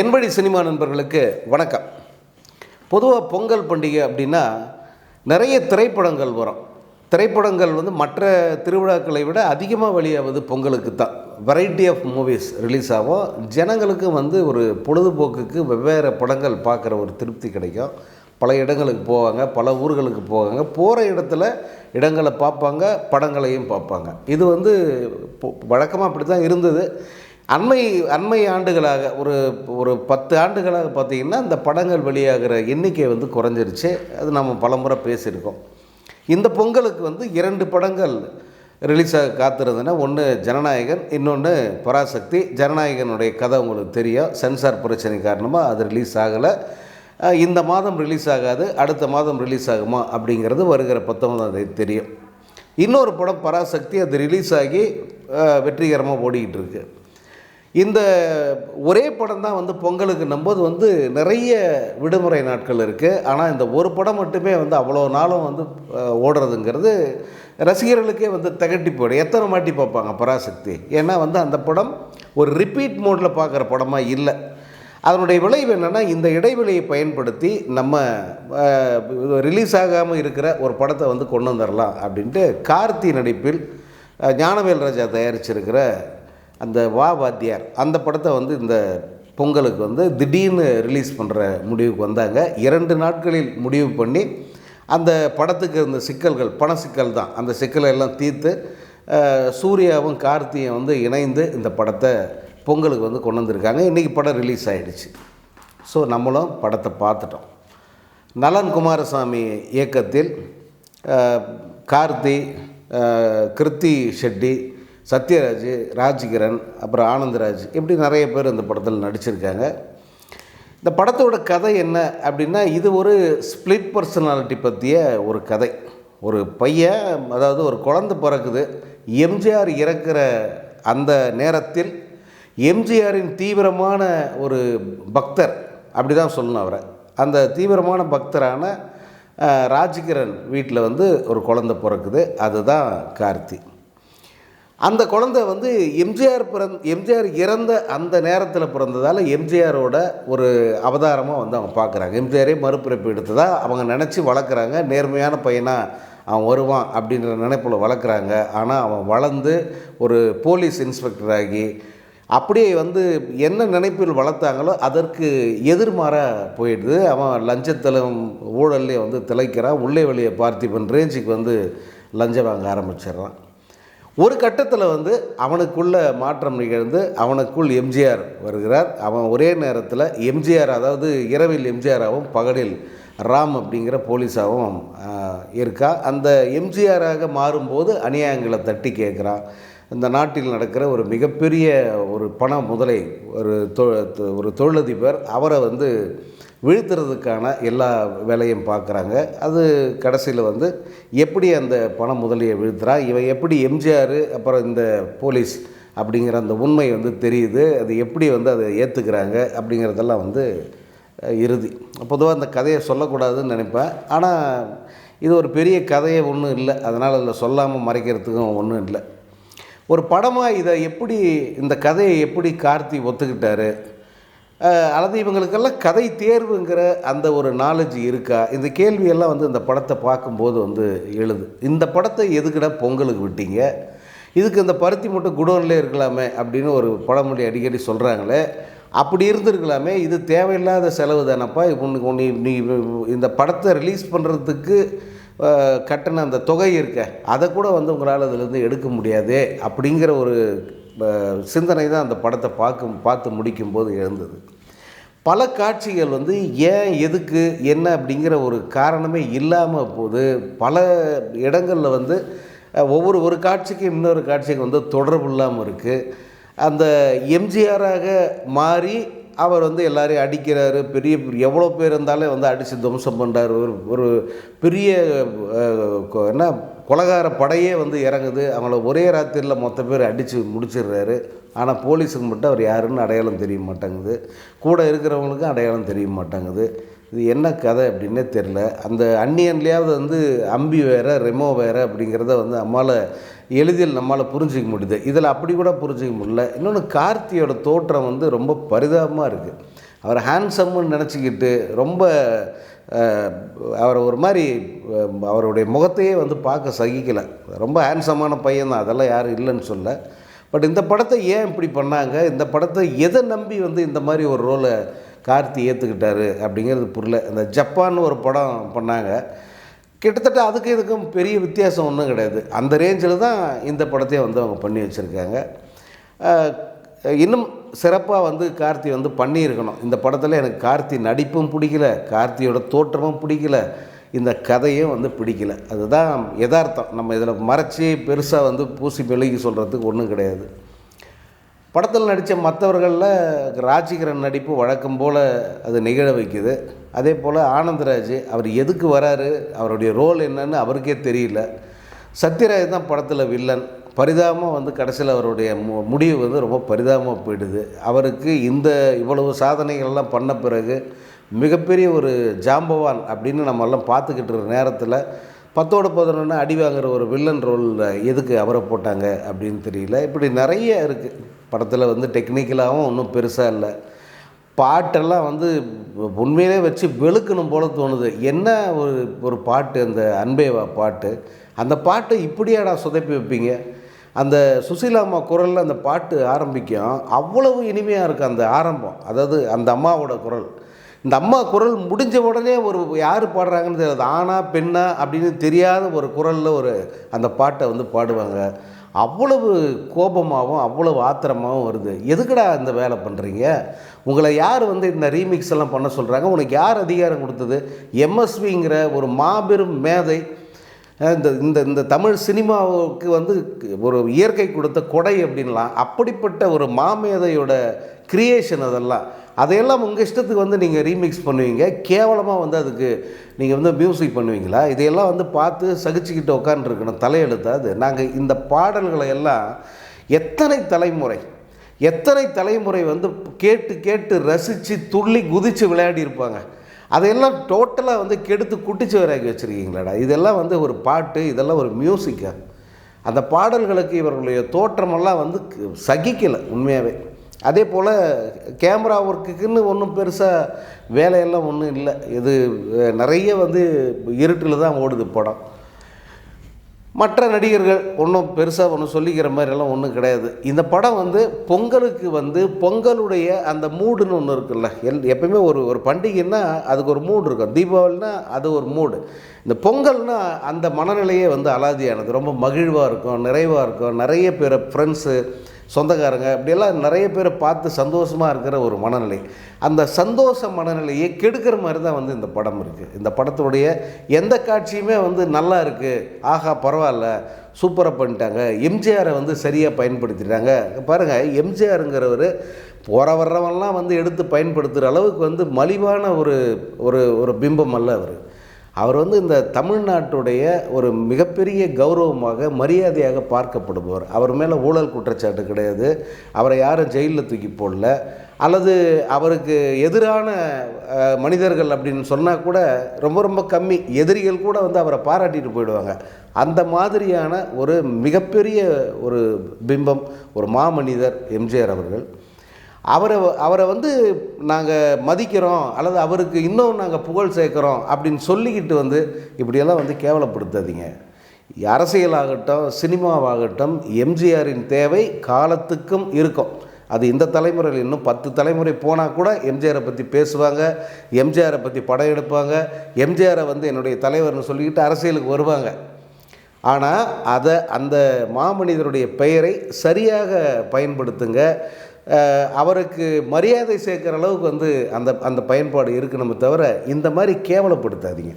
என்படி cinema நண்பர்களுக்கு வணக்கம். பொதுவாக பொங்கல் பண்டிகை அப்படின்னா நிறைய திரைப்படங்கள் வரும். திரைப்படங்கள் வந்து மற்ற திருவிழாக்களை விட அதிகமாக வெளியாவது பொங்கலுக்கு தான். வெரைட்டி ஆஃப் மூவிஸ் ரிலீஸ் ஆகும். ஜனங்களுக்கு வந்து ஒரு பொழுதுபோக்குக்கு வெவ்வேறு படங்கள் பார்க்குற ஒரு திருப்தி கிடைக்கும். பல இடங்களுக்கு போவாங்க பல ஊர்களுக்கு போவாங்க. போகிற இடத்துல இடங்களை பார்ப்பாங்க படங்களையும் பார்ப்பாங்க. இது வந்து வழக்கமாக அப்படி தான் இருந்தது. அண்மை அண்மை ஆண்டுகளாக ஒரு ஒரு பத்து ஆண்டுகளாக பார்த்திங்கன்னா இந்த படங்கள் வெளியாகிற எண்ணிக்கை வந்து குறைஞ்சிருச்சு. அது நம்ம பலமுறை பேசியிருக்கோம். இந்த பொங்கலுக்கு வந்து இரண்டு படங்கள் ரிலீஸ் ஆக காத்திருந்ததுன்னா ஒன்று ஜனநாயகன் இன்னொன்று பராசக்தி. ஜனநாயகனுடைய கதை உங்களுக்கு தெரியும். சென்சார் பிரச்சனை காரணமாக அது ரிலீஸ் ஆகலை. இந்த மாதம் ரிலீஸ் ஆகாது. அடுத்த மாதம் ரிலீஸ் ஆகுமா அப்படிங்கிறது வருகிற பத்தொன்பதாம் தேதி தெரியும். இன்னொரு படம் பராசக்தி அது ரிலீஸ் ஆகி வெற்றிகரமாக ஓடிக்கிட்டு இருக்குது இந்த ஒரே படம் தான் வந்து பொங்கலுக்கு நம்போது வந்து நிறைய விடுமுறை நாட்கள் இருக்குது ஆனால் இந்த ஒரு படம் மட்டுமே வந்து அவ்வளோ நாளும் வந்து ஓடுறதுங்கிறது ரசிகர்களுக்கே வந்து தகட்டி போயிடும். எத்தனை மாட்டி பார்ப்பாங்க பராசக்தி? ஏன்னா வந்து அந்த படம் ஒரு ரிப்பீட் மோடில் பார்க்குற படமாக இல்லை. அதனுடைய விளைவு என்னென்னா இந்த இடைவெளியை பயன்படுத்தி நம்ம ரிலீஸ் ஆகாமல் இருக்கிற ஒரு படத்தை வந்து கொண்டு வந்துடலாம் அப்படின்ட்டு கார்த்தி நடிப்பில் ஞானவேல் ராஜா தயாரிச்சிருக்கிற அந்த வா வாத்தியார் அந்த படத்தை வந்து இந்த பொங்கலுக்கு வந்து திடீர்னு ரிலீஸ் பண்ணுற முடிவுக்கு வந்தாங்க. இரண்டு நாட்களில் முடிவு பண்ணி அந்த படத்துக்கு இருந்த சிக்கல்கள் பண சிக்கல் தான். அந்த சிக்கலை எல்லாம் தீர்த்து சூர்யாவும் கார்த்தியும் வந்து இணைந்து இந்த படத்தை பொங்கலுக்கு வந்து கொண்டு வந்திருக்காங்க. இன்றைக்கி படம் ரிலீஸ் ஆகிடுச்சு ஸோ நம்மளும் படத்தை பார்த்துட்டோம். நலன் குமாரசாமி இயக்கத்தில் கார்த்தி கிருத்தி ஷெட்டி சத்யராஜ் ராஜ்கிரண் அப்புறம் ஆனந்தராஜ் இப்படி நிறைய பேர் இந்த படத்தில் நடிச்சிருக்காங்க. இந்த படத்தோட கதை என்ன அப்படின்னா இது ஒரு ஸ்பிளிட் பர்சனாலிட்டி பற்றிய ஒரு கதை. ஒரு பையன் அதாவது ஒரு குழந்தை பிறக்குது. எம்ஜிஆர் இறக்கிற அந்த நேரத்தில் எம்ஜிஆரின் தீவிரமான ஒரு பக்தர் அப்படி தான் சொல்லணும் அவரை. அந்த தீவிரமான பக்தரான அஹ், ராஜ்கிரண் வீட்டில் வந்து ஒரு குழந்தை பிறக்குது. அதுதான் கார்த்தி. அந்த குழந்தை வந்து எம்ஜிஆர் பிறந் எம்ஜிஆர் இறந்த அந்த நேரத்தில் பிறந்ததால் எம்ஜிஆரோட ஒரு அவதாரமாக வந்து அவங்க பார்க்குறாங்க எம்ஜிஆரே மறுபிறப்பு எடுத்ததா அவங்க நினச்சி வளர்க்குறாங்க. நேர்மையான பையனாக அவன் வருவான் அப்படின்ற நினைப்பில் வளர்க்குறாங்க. ஆனால் அவன் வளர்ந்து ஒரு போலீஸ் இன்ஸ்பெக்டர் ஆகி அப்படியே வந்து என்ன நினைப்பில் வளர்த்தாங்களோ அதற்கு எதிர்மாறாக போயிடுது. அவன் லஞ்சத்திலும் ஊழல்லே வந்து திளைக்கிறான். உள்ளே வெளியே பார்த்திபன் ரேஞ்சுக்கு வந்து லஞ்சம் வாங்க ஆரம்பிச்சிடுறான். ஒரு கட்டத்தில் வந்து அவனுக்குள்ள மாற்றம் நிகழ்ந்து அவனுக்குள் எம்ஜிஆர் வருகிறார். அவன் ஒரே நேரத்தில் எம்ஜிஆர் அதாவது இரவில் எம்ஜிஆராகவும் பகலில் ராம் அப்படிங்கிற போலீஸாகவும் இருக்கா. அந்த எம்ஜிஆராக மாறும்போது அநியாயங்களை தட்டி கேட்குறான் இந்த நாட்டில் நடக்கிற ஒரு மிகப்பெரிய ஒரு பண முதலை ஒரு தொ தொ- ஒரு தொழிலதிபர் அவரை வந்து வீழ்த்துறதுக்கான எல்லா வேலையும் பார்க்குறாங்க. அது கடைசியில் வந்து எப்படி அந்த பண முதலியை வீழ்த்துறா இவன் எப்படி எம்ஜிஆர் அப்புறம் இந்த போலீஸ் அப்படிங்கிற அந்த உண்மை வந்து தெரியுது அது எப்படி வந்து அதை ஏற்றுக்கிறாங்க அப்படிங்கிறதெல்லாம் வந்து இறுதி. பொதுவாக அந்த கதையை சொல்லக்கூடாதுன்னு நினைப்பேன். ஆனால் இது ஒரு பெரிய கதையை ஒன்றும் இல்லை. அதனால் அதில் சொல்லாமல் மறைக்கிறதுக்கும் ஒன்றும் இல்லை. ஒரு படமாக இதை எப்படி இந்த கதையை எப்படி கார்த்தி ஒத்துக்கிட்டாரு? அல்லது இவங்களுக்கெல்லாம் கதை தேர்வுங்கிற அந்த ஒரு நாலேஜ் இருக்கா? இந்த கேள்வியெல்லாம் வந்து இந்த படத்தை பார்க்கும்போது வந்து எழுது. இந்த படத்தை எதுக்குடா பொங்கலுக்கு விட்டீங்க? இதுக்கு இந்த பருத்தி மட்டும் குடோன்லேயே இருக்கலாமே அப்படின்னு ஒரு பழமொழி அடிக்கடி சொல்கிறாங்களே அப்படி இருந்திருக்கலாமே. இது தேவையில்லாத செலவு தானப்பா. உனக்கு உன்னை நீ இந்த படத்தை ரிலீஸ் பண்ணுறதுக்கு கட்டின அந்த தொகை இருக்க. அதை கூட வந்து உங்களால் அதுலேருந்து எடுக்க முடியாது அப்படிங்கிற ஒரு சிந்தனை தான் அந்த படத்தை பார்க்கும் பார்த்து முடிக்கும்போது எழுந்தது. பல காட்சிகள் வந்து ஏன் எதுக்கு என்ன அப்படிங்கிற ஒரு காரணமே இல்லாமல் போது பல இடங்களில் வந்து ஒவ்வொரு ஒரு காட்சிக்கும் இன்னொரு காட்சிக்கு வந்து தொடர்பு இல்லாமல் இருக்குது அந்த எம்ஜிஆராக மாறி அவர் வந்து எல்லாரையும் அடிக்கிறாரு பெரிய எவ்வளோ பேர் இருந்தாலே வந்து அடித்து துவம்சம் பண்ணுறாரு ஒரு ஒரு பெரிய என்ன கொலகார படையே வந்து இறங்குது. அவங்கள ஒரே ராத்திரியில் மொத்த பேர் அடித்து முடிச்சிடுறாரு. ஆனால் போலீஸுக்கு மட்டும் அவர் யாருன்னு அடையாளம் தெரிய மாட்டேங்குது. கூட இருக்கிறவங்களுக்கும் அடையாளம் தெரிய மாட்டேங்குது. இது என்ன கதை அப்படின்னே தெரில அந்த அன்னியன்லேயாவது வந்து அம்பி வேற ரெமோ வேற அப்படிங்கிறத வந்து நம்மளால் எளிதில் நம்மளால் புரிஞ்சிக்க முடியுது. இதில் அப்படி கூட புரிஞ்சிக்க முடியல. இன்னொன்று கார்த்தியோட தோற்றம் வந்து ரொம்ப பரிதாபமாக இருக்குது அவர் ஹேண்ட்ஸம்னு நினச்சிக்கிட்டு ரொம்ப அவர் ஒரு மாதிரி அவருடைய முகத்தையே வந்து பார்க்க சகிக்கலை. ரொம்ப ஹேண்ட்ஸமான பையன் தான் அதெல்லாம் யாரும் இல்லைன்னு சொல்ல. பட் இந்த படத்தை ஏன் இப்படி பண்ணாங்க? இந்த படத்தை எதை நம்பி வந்து இந்த மாதிரி ஒரு ரோலை கார்த்தி ஏற்றுக்கிட்டாரு அப்படிங்கிறது புரியல. இந்த ஜப்பான் ஒரு படம் பண்ணாங்க. கிட்டத்தட்ட அதுக்கு இதுக்கும் பெரிய வித்தியாசம் ஒன்றும் கிடையாது. அந்த ரேஞ்சில் தான் இந்த படத்தையே வந்து அவங்க பண்ணி வச்சுருக்காங்க. இன்னும் சிறப்பாக வந்து கார்த்தி வந்து பண்ணியிருக்கணும். இந்த படத்தில் எனக்கு கார்த்தி நடிப்பும் பிடிக்கல கார்த்தியோட தோற்றமும் பிடிக்கல இந்த கதையும் வந்து பிடிக்கல. அதுதான் யதார்த்தம். நம்ம இதில் மறைச்சி பெருசாக வந்து பூசி மெழுகி சொல்கிறதுக்கு ஒன்றும் கிடையாது. படத்தில் நடித்த மற்றவர்களில் ராஜிகரன் நடிப்பு வழக்கம் போல் அது நிகழ வைக்குது. அதே போல் ஆனந்தராஜ் அவர் எதுக்கு வராரு அவருடைய ரோல் என்னன்னு அவருக்கே தெரியல. சத்யராஜ் தான் படத்தில் வில்லன். பரிதாபமாக வந்து கடைசியில் அவருடைய மு முடிவு வந்து ரொம்ப பரிதாபமாக போயிடுது. அவருக்கு இந்த இவ்வளவு சாதனைகள்லாம் பண்ண பிறகு மிகப்பெரிய ஒரு ஜாம்பவான் அப்படின்னு நம்ம எல்லாம் பார்த்துக்கிட்டு இருக்கிற நேரத்தில் பத்தோட பதினொன்று அடி வாங்குற ஒரு வில்லன் ரோலில் எதுக்கு அவரை போட்டாங்க அப்படின்னு தெரியல. இப்படி நிறைய இருக்குது படத்தில் வந்து டெக்னிக்கலாகவும் ஒன்றும் பெருசாக இல்லை. பாட்டெல்லாம் வந்து உண்மையிலே வச்சு வெளுக்கணும் போல தோணுது. என்ன ஒரு ஒரு பாட்டு அந்த அன்பேவா பாட்டு? அந்த பாட்டை இப்படியாடா சொதப்பி வைப்பீங்க? அந்த சுசீலாம்மா குரலில் அந்த பாட்டு ஆரம்பிக்கும். அவ்வளவு இனிமையாக இருக்குது அந்த ஆரம்பம். அதாவது அந்த அம்மாவோட குரல். இந்த அம்மா குரல் முடிஞ்ச உடனே ஒரு யார் பாடுறாங்கன்னு தெரியாது. ஆணா பெண்ணா அப்படின்னு தெரியாத ஒரு குரலில் ஒரு அந்த பாட்டை வந்து பாடுவாங்க. அவ்வளவு கோபமாகவும் அவ்வளவு ஆத்திரமாகவும் வருது. எதுக்குடா இந்த வேலை பண்ணுறீங்க உங்களை யார் வந்து இந்த ரீமிக்ஸ் எல்லாம் பண்ண சொல்கிறாங்க உனக்கு யார் அதிகாரம் கொடுத்தது? எம்எஸ்விங்கிற ஒரு மாபெரும் மேதை இந்த இந்த இந்த தமிழ் சினிமாவுக்கு வந்து ஒரு இயற்கை கொடுத்த கொடை அப்படின்லாம் அப்படிப்பட்ட ஒரு மாமேதையோட கிரியேஷன் அதெல்லாம் அதையெல்லாம் உங்கள் இஷ்டத்துக்கு வந்து நீங்கள் ரீமிக்ஸ் பண்ணுவீங்க. கேவலமாக வந்து அதுக்கு நீங்கள் வந்து மியூசிக் பண்ணுவீங்களா? இதையெல்லாம் வந்து பார்த்து சகிச்சுக்கிட்டு உட்காந்துருக்கணும் தலையெழுத்தாது நாங்கள் இந்த பாடல்களை எல்லாம் எத்தனை தலைமுறை எத்தனை தலைமுறை வந்து கேட்டு கேட்டு ரசித்து துள்ளி குதித்து விளையாடி இருப்பாங்க அதையெல்லாம் டோட்டலாக வந்து கெடுத்து குட்டிச்சு வராக்கி வச்சுருக்கீங்களாடா. இதெல்லாம் வந்து ஒரு பாட்டு இதெல்லாம் ஒரு மியூசிக்கா அந்த பாடல்களுக்கு இவர்களுடைய தோற்றமெல்லாம் வந்து சகிக்கலை உண்மையாகவே அதே போல் கேமரா ஒர்க்குக்குன்னு ஒன்றும் பெருசாக வேலையெல்லாம் ஒன்றும் இல்லை. இது நிறைய வந்து இருட்டில் தான் ஓடுது படம். மற்ற நடிகர்கள் ஒன்றும் பெருசாக ஒன்றும் சொல்லிக்கிற மாதிரிலாம் ஒன்றும் கிடையாது. இந்த படம் வந்து பொங்கலுக்கு வந்து பொங்கலுடைய அந்த மூடுன்னு ஒன்று இருக்குல்ல. எல் எப்பயுமே ஒரு ஒரு பண்டிகைன்னா அதுக்கு ஒரு மூடு இருக்கும். தீபாவளினா அது ஒரு மூடு. இந்த பொங்கல்னால் அந்த மனநிலையே வந்து அலாதியானது. ரொம்ப மகிழ்வாக இருக்கும் நிறைவாக இருக்கும். நிறைய பேர் ஃப்ரெண்ட்ஸு சொந்தக்காரங்க இப்படியெல்லாம் நிறைய பேரை பார்த்து சந்தோஷமாக இருக்கிற ஒரு மனநிலை. அந்த சந்தோஷ மனநிலையை கெடுக்கிற மாதிரி தான் வந்து இந்த படம் இருக்குது இந்த படத்துடைய எந்த காட்சியுமே வந்து நல்லா இருக்குது ஆஹா பரவாயில்ல சூப்பராக பண்ணிட்டாங்க. எம்ஜிஆரை வந்து சரியாக பயன்படுத்திட்டாங்க. பாருங்கள் எம்ஜிஆருங்கிறவர் போகிற வர்றவெல்லாம் வந்து எடுத்து பயன்படுத்துகிற அளவுக்கு வந்து மலிவான ஒரு ஒரு ஒரு பிம்பம் அல்ல அவர். அவர் வந்து இந்த தமிழ்நாட்டுடைய ஒரு மிகப்பெரிய கௌரவமாக மரியாதையாக பார்க்கப்படுபவர். அவர் மேலே ஊழல் குற்றச்சாட்டு கிடையாது. அவரை யாரும் ஜெயிலில் தூக்கி போடல. அல்லது அவருக்கு எதிரான மனிதர்கள் அப்படின்னு சொன்னால் கூட ரொம்ப ரொம்ப கம்மி. எதிரிகள் கூட வந்து அவரை பாராட்டிட்டு போயிடுவாங்க. அந்த மாதிரியான ஒரு மிகப்பெரிய ஒரு பிம்பம் ஒரு மாமனிதர் எம்ஜிஆர் அவர்கள். அவரை அவரை வந்து நாங்கள் மதிக்கிறோம் அல்லது அவருக்கு இன்னும் நாங்கள் புகழ் சேர்க்குறோம் அப்படின்னு சொல்லிக்கிட்டு வந்து இப்படியெல்லாம் வந்து கேவலப்படுத்தாதீங்க. அரசியலாகட்டும் சினிமாவாகட்டும் எம்ஜிஆரின் தேவை காலத்துக்கும் இருக்கும். அது இந்த தலைமுறையில் இன்னும் பத்து தலைமுறை போனால் கூட எம்ஜிஆரை பற்றி பேசுவாங்க எம்ஜிஆரை பற்றி படம் எடுப்பாங்க எம்ஜிஆரை வந்து என்னுடைய தலைவர்னு சொல்லிக்கிட்டு அரசியலுக்கு வருவாங்க. ஆனால் அதை அந்த மாமனிதருடைய பெயரை சரியாக பயன்படுத்துங்க. அவருக்கு மரியாதை சேர்க்குற அளவுக்கு வந்து அந்த அந்த பயன்பாடு இருக்கணுமே தவிர இந்த மாதிரி கேவலப்படுத்தாதீங்க.